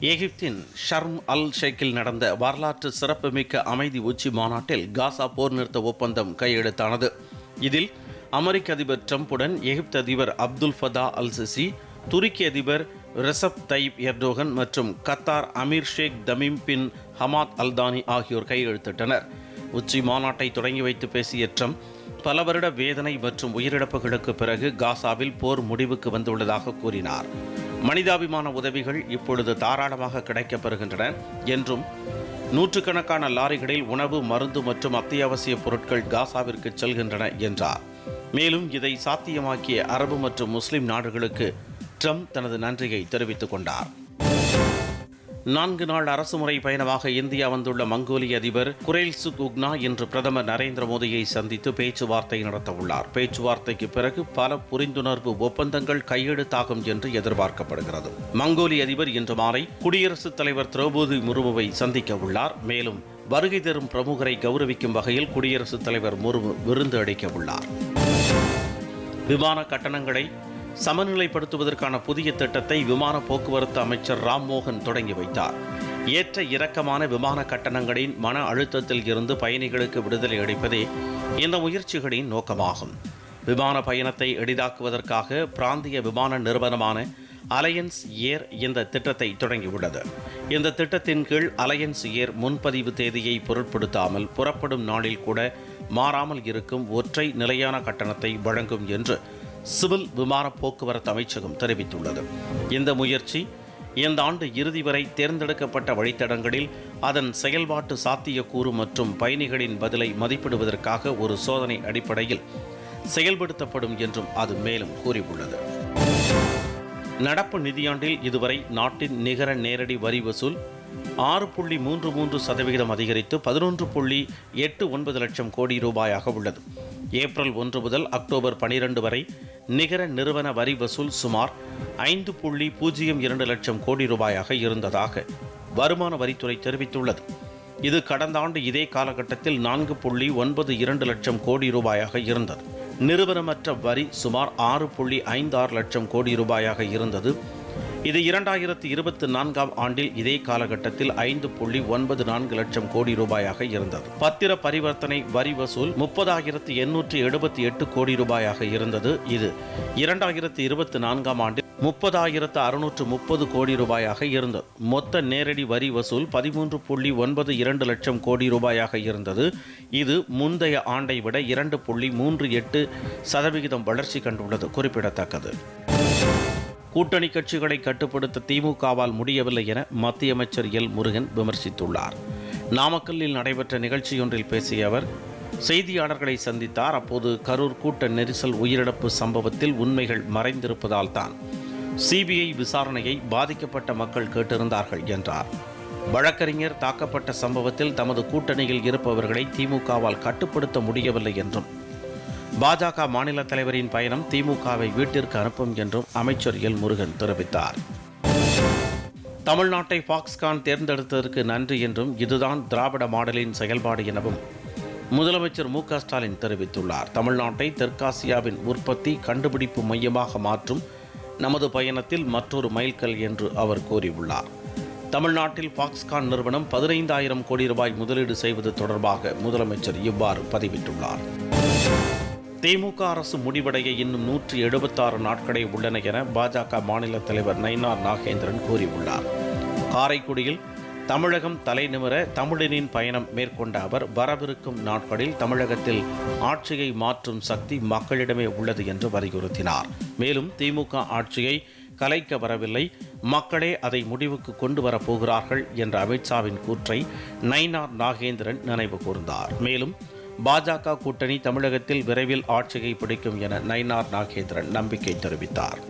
எகிப்தின் ஷர்ம் அல் ஷேக்கில் நடந்த வரலாற்று சிறப்புமிக்க அமைதி உச்சி மாநாட்டில் காசா போர் நிறுத்த ஒப்பந்தம் கையெழுத்தானது. இதில் அமெரிக்க அதிபர் ட்ரம்புடன் எகிப்து அதிபர் அப்துல் ஃபதா அல் சிசி துருக்கி அதிபர் ரிசப் தைப் எர்டோகன் மற்றும் Qatar Amir Sheikh Tamim bin Hamad Al Thani ஆகியோர் கையெழுத்திட்டனர். உச்சி மாநாட்டை தொடங்கி வைத்து பேசிய ட்ரம்ப் பல வருட வேதனை மற்றும் உயிரிழப்புகளுக்கு பிறகு காசாவில் போர் முடிவுக்கு வந்துள்ளதாக கூறினார். மனிதாபிமான உதவிகள் இப்பொழுது தாராளமாக கிடைக்கப்பெறுகின்றன என்றும் நூற்றுக்கணக்கான லாரிகளில் உணவு மருந்து மற்றும் அத்தியாவசிய பொருட்கள் காசாவிற்கு செல்கின்றன என்றார். மேலும் இதை சாத்தியமாக்கிய அரபு மற்றும் முஸ்லிம் நாடுகளுக்கு ட்ரம்ப் தனது நன்றியை தெரிவித்துக் கொண்டார். நான்கு நாள் அரசுமுறை பயணமாக இந்தியா வந்துள்ள மங்கோலிய அதிபர் குரேல் சுகுக்னா இன்று பிரதமர் நரேந்திர மோடியை சந்தித்து பேச்சுவார்த்தை நடத்தவுள்ளார். பேச்சுவார்த்தைக்கு பிறகு பல புரிந்துணர்வு ஒப்பந்தங்கள் கையெழுத்தாகும் என்று எதிர்பார்க்கப்படுகிறது. மங்கோலிய அதிபர் இன்று மாலை குடியரசுத் தலைவர் திரௌபதி முர்முவை சந்திக்க உள்ளார். மேலும் வருகை தரும் பிரமுகரை கௌரவிக்கும் வகையில் குடியரசுத் தலைவர் முர்மு விருந்து அளிக்க உள்ளார். விமான கட்டணங்களை சமநிலைப்படுத்துவதற்கான புதிய திட்டத்தை விமான போக்குவரத்து அமைச்சர் ராம்மோகன் தொடங்கி வைத்தார். ஏற்ற இறக்கமான விமான கட்டணங்களின் மன அழுத்தத்தில் இருந்து பயணிகளுக்கு விடுதலை அளிப்பதே இந்த முயற்சிகளின் நோக்கமாகும். விமான பயணத்தை எளிதாக்குவதற்காக பிராந்திய விமான நிறுவனமான அலையன்ஸ் ஏர் இந்த திட்டத்தை தொடங்கியுள்ளது. இந்த திட்டத்தின் கீழ் அலையன்ஸ் ஏர் முன்பதிவு தேதியை பொருட்படுத்தாமல் புறப்படும் நாளில் கூட மாறாமல் இருக்கும் ஒற்றை நிலையான கட்டணத்தை வழங்கும் என்று சிவில் விமான போக்குவரத்து அமைச்சகம் தெரிவித்துள்ளது. இந்த முயற்சி இந்த ஆண்டு இறுதி வரை தேர்ந்தெடுக்கப்பட்ட வழித்தடங்களில் அதன் செயல்பாட்டு சாத்தியக்கூறு மற்றும் பயணிகளின் பதிலை மதிப்பிடுவதற்காக ஒரு சோதனை அடிப்படையில் செயல்படுத்தப்படும் என்றும் அது மேலும் கூறியுள்ளது. நடப்பு நிதியாண்டில் இதுவரை நாட்டின் நிகர நேரடி வரி வசூல் ஆறு புள்ளி மூன்று மூன்று சதவிகிதம் அதிகரித்து பதினொன்று புள்ளி எட்டு ஒன்பது லட்சம் கோடி ரூபாயாக உள்ளது. ஏப்ரல் ஒன்று முதல் அக்டோபர் பனிரெண்டு வரை நிகர நிறுவன வரி வசூல் சுமார் ஐந்து புள்ளி பூஜ்ஜியம் இரண்டு லட்சம் கோடி ரூபாயாக இருந்ததாக வருமான வரித்துறை தெரிவித்துள்ளது. இது கடந்த ஆண்டு இதே காலகட்டத்தில் நான்கு புள்ளி ஒன்பது இரண்டு லட்சம் கோடி ரூபாயாக இருந்தது. நிறுவனமற்ற வரி சுமார் ஆறு புள்ளி ஐந்து ஆறு லட்சம் கோடி ரூபாயாக இருந்தது. இது இரண்டாயிரத்து இருபத்தி நான்காம் ஆண்டில் இதே காலகட்டத்தில் ஐந்து புள்ளி ஒன்பது நான்கு லட்சம் கோடி ரூபாயாக இருந்தது. பத்திர பரிவர்த்தனை வரி வசூல் முப்பதாயிரத்து எண்ணூற்றி எழுபத்தி எட்டு கோடி ரூபாயாக இருந்தது. இது இரண்டாயிரத்து இருபத்தி நான்காம் ஆண்டில் முப்பதாயிரத்து அறுநூற்று முப்பது கோடி ரூபாயாக இருந்தது. மொத்த நேரடி வரி வசூல் பதிமூன்று புள்ளி ஒன்பது இரண்டு லட்சம் கோடி ரூபாயாக இருந்தது. இது முந்தைய ஆண்டை விட இரண்டு புள்ளி மூன்று எட்டு சதவிகிதம் வளர்ச்சி கண்டுள்ளது. குறிப்பிடத்தக்கது. கூட்டணி கட்சிகளை கட்டுப்படுத்த திமுகவால் முடியவில்லை என மத்திய அமைச்சர் எல் முருகன் விமர்சித்துள்ளார். நாமக்கல்லில் நடைபெற்ற நிகழ்ச்சியொன்றில் பேசிய அவர் செய்தியாளர்களை சந்தித்தார். அப்போது கரூர் கூட்ட நெரிசல் உயிரிழப்பு சம்பவத்தில் உண்மைகள் மறைந்திருப்பதால் தான் சிபிஐ விசாரணையை பாதிக்கப்பட்ட மக்கள் கேட்டிருந்தார்கள் என்றார். வழக்கறிஞர் தாக்கப்பட்ட சம்பவத்தில் தமது கூட்டணியில் இருப்பவர்களை திமுகவால் கட்டுப்படுத்த முடியவில்லை என்றும் பாஜக மாநில தலைவரின் பயணம் திமுகவை வீட்டிற்கு அனுப்பும் என்றும் அமைச்சர் எல் முருகன் தெரிவித்தார். தமிழ்நாட்டை பாக்ஸ்கான் தேர்ந்தெடுத்ததற்கு நன்றி என்றும் இதுதான் திராவிட மாடலின் செயல்பாடு எனவும் முதலமைச்சர் மு ஸ்டாலின் தெரிவித்துள்ளார். தமிழ்நாட்டை தெற்காசியாவின் உற்பத்தி கண்டுபிடிப்பு மையமாக மாற்றும் நமது பயணத்தில் மற்றொரு மைல்கல் என்று அவர் கூறியுள்ளார். தமிழ்நாட்டில் பாக்ஸ்கான் நிறுவனம் பதினைந்தாயிரம் கோடி ரூபாய் முதலீடு செய்வது தொடர்பாக முதலமைச்சர் இவ்வாறு பதிவிட்டுள்ளார். திமுக அரசு முடிவடைய இன்னும் நூற்றி எழுபத்தாறு நாட்களே உள்ளன என பாஜக மாநில தலைவர் நயினார் நாகேந்திரன் கூறியுள்ளார். காரைக்குடியில் தமிழகம் தலைநிமிர தமிழனின் பயணம் மேற்கொண்ட அவர் வரவிருக்கும் நாட்களில் தமிழகத்தில் ஆட்சியை மாற்றும் சக்தி மக்களிடமே உள்ளது என்று வலியுறுத்தினார். மேலும் திமுக ஆட்சியை கலைக்க வரவில்லை மக்களே அதை முடிவுக்கு கொண்டு வர போகிறார்கள் என்ற அமித்ஷாவின் கூற்றை நயினார் நாகேந்திரன் நினைவு கூர்ந்தார். மேலும் பாஜக கூட்டணி தமிழகத்தில் விரைவில் ஆட்சியை பிடிக்கும் என நயினார் நாகேந்திரன் நம்பிக்கை தெரிவித்தார்.